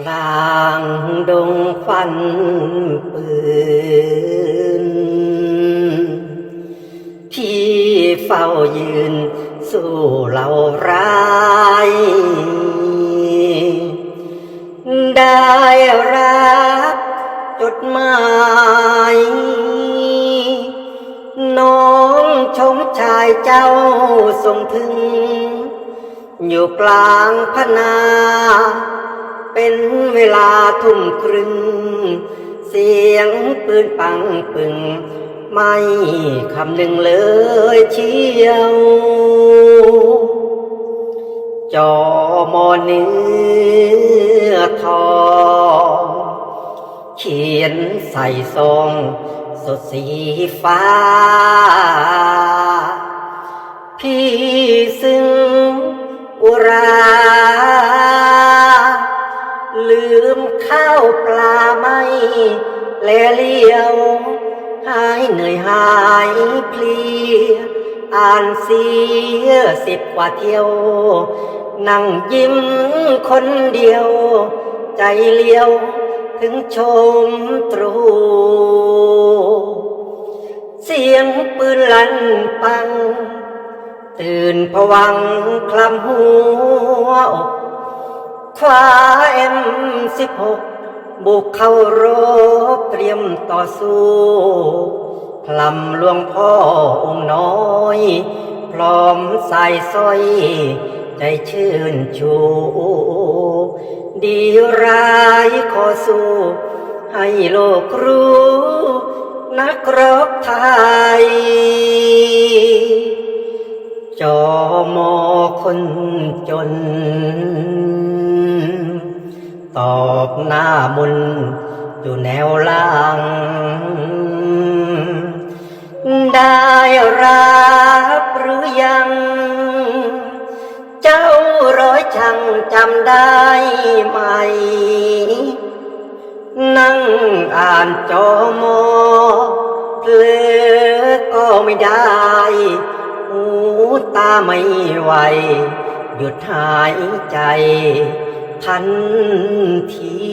กลางดงควันปืน ที่เฝ้ายืนสู้เหล่าร้าย ได้รับจดหมายน้องชมชายเจ้าส่งถึง อยู่กลางพนา เป็นเวลาทุ่มครึ่ง เสียงปืนปังปึง ไม่คำหนึ่งเลยเชียว จอมอเนื้อทองเขียนใส่ซองสดสีฟ้า พี่ซึ่ง แลเลี้ยว หายเหนื่อยหายเพลีย อ่านเสียสิบกว่าเที่ยว นั่งยิ้มคนเดียว ใจเลี้ยวถึงชมตรู เสียงปืนลั่นปัง ตื่นผวังค์คลำหัวอกคว้าเอ็มสิบหก บุกเข้ารบเตรียมต่อสู้พลำหลวงพ่อองค์น้อย พร้อมใส่สร้อย ใจชื่นชู ดีร้ายขอสู้ ให้โลกรู้ นักรบไทย จอมอคนจน ตอบหน้ามนอยู่แนวล่าง ได้รับหรือยัง เจ้าร้อยช่างจำได้ไหม นั่งอ่านจอมอเพลอก็ไม่ได้หูตาไม่ไหวหยุดหายใจ ทันที